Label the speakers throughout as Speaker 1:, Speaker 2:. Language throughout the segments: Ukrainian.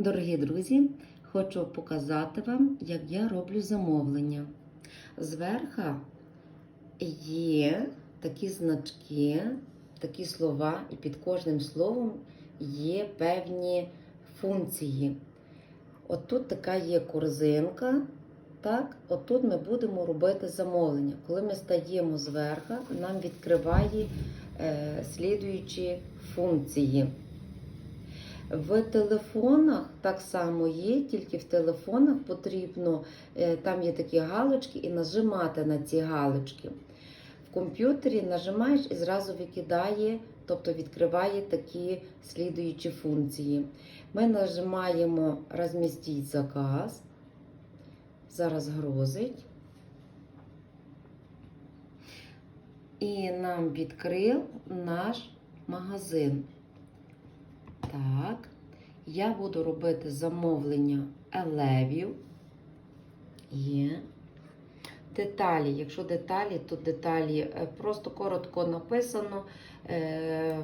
Speaker 1: Дорогі друзі, хочу показати вам, як я роблю замовлення. Зверху є такі значки, такі слова, і під кожним словом є певні функції. Отут така є корзинка. Так, отут ми будемо робити замовлення. Коли ми стаємо зверху, нам відкриває е, слідуючі функції. В телефонах так само є, тільки в телефонах потрібно, е, там є такі галочки, і нажимати на ці галочки. В комп'ютері нажимаєш і зразу викидає, тобто відкриває такі слідуючі функції. Ми нажимаємо розмістити заказ. Зараз грозить. І нам відкрив наш магазин. Так, я буду робити замовлення елевів. Є. Деталі. Якщо деталі, то деталі е, просто коротко написано е,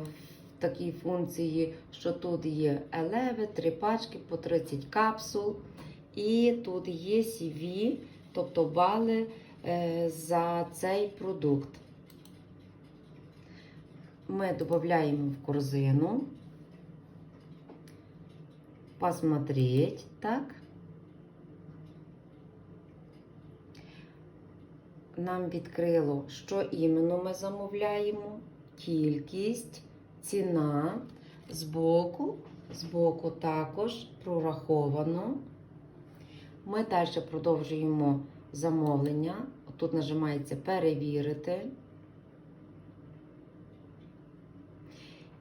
Speaker 1: в такій функції, що тут є елеви, три пачки по 30 капсул. І тут є CV, тобто бали е, за цей продукт. Ми додаємо в корзину посмотреть, так. Нам відкрило, що іменно ми замовляємо, кількість, ціна, збоку, збоку також прораховано. Ми далі продовжуємо замовлення. Тут нажимається перевірити.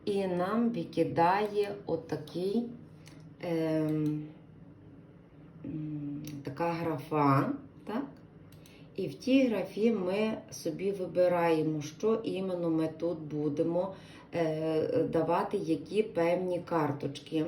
Speaker 1: І нам викидає отакий ем, така графа. Так? І в тій графі ми собі вибираємо, що іменно ми тут будемо е, давати, які певні карточки.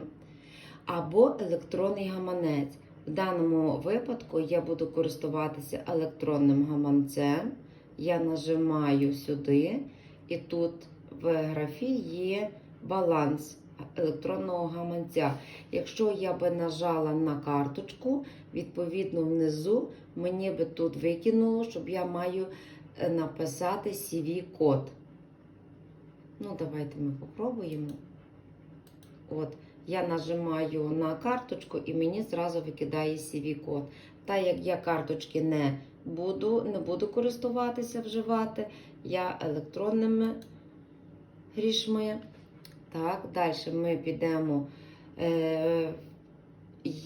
Speaker 1: Або електронний гаманець. В даному випадку я буду користуватися електронним гаманцем. Я нажимаю сюди, і тут в графі є баланс електронного гаманця. Якщо я би нажала на карточку, відповідно внизу мені би тут викинуло, щоб я маю е, написати CV-код. Ну, давайте ми попробуємо. От, я нажимаю на карточку і мені зразу викидає CV-код. Та як я карточки не буду, не буду користуватися, вживати, я електронними грішми. Так, далі ми підемо. Е,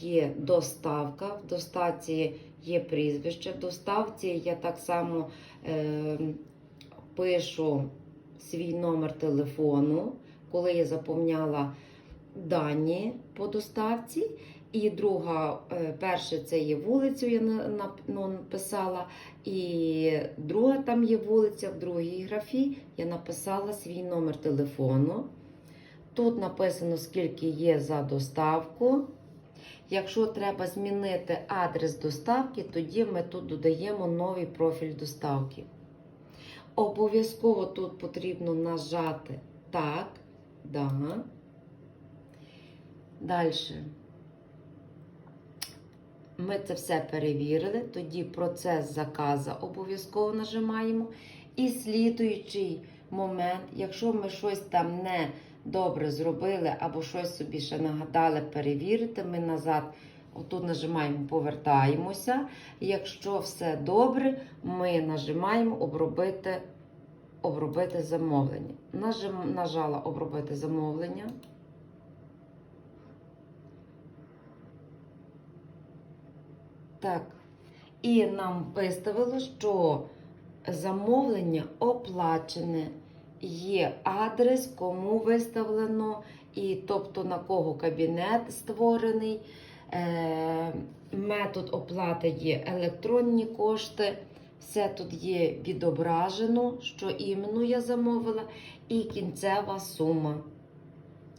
Speaker 1: Є доставка, в доставці є прізвище. В доставці я так само е, пишу свій номер телефону, коли я заповняла дані по доставці. І друга, е, перше це є вулицю, я ну, написала, і друга там є вулиця, в другій графі я написала свій номер телефону. Тут написано, скільки є за доставку. Якщо треба змінити адрес доставки, тоді ми тут додаємо новий профіль доставки. Обов'язково тут потрібно нажати Так, да. Далі. Ми це все перевірили, тоді процес заказу обов'язково нажимаємо. І слідуючий момент, якщо ми щось там не добре зробили або щось собі ще нагадали перевірити, ми назад отут нажимаємо повертаємося. Якщо все добре, ми нажимаємо обробити, обробити замовлення. Нажим, нажала обробити замовлення. Так. І нам виставило, що замовлення оплачене. Є адрес, кому виставлено, і тобто на кого кабінет створений. Е, метод оплати є електронні кошти. Все тут є відображено, що іменно я замовила, і кінцева сума.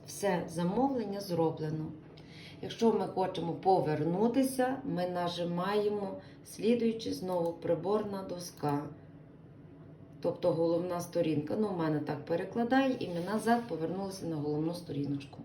Speaker 1: Все замовлення зроблено. Якщо ми хочемо повернутися, ми нажимаємо слідуючи знову приборна доска. Тобто головна сторінка. Ну, у мене так перекладає, і ми назад повернулися на головну сторіночку.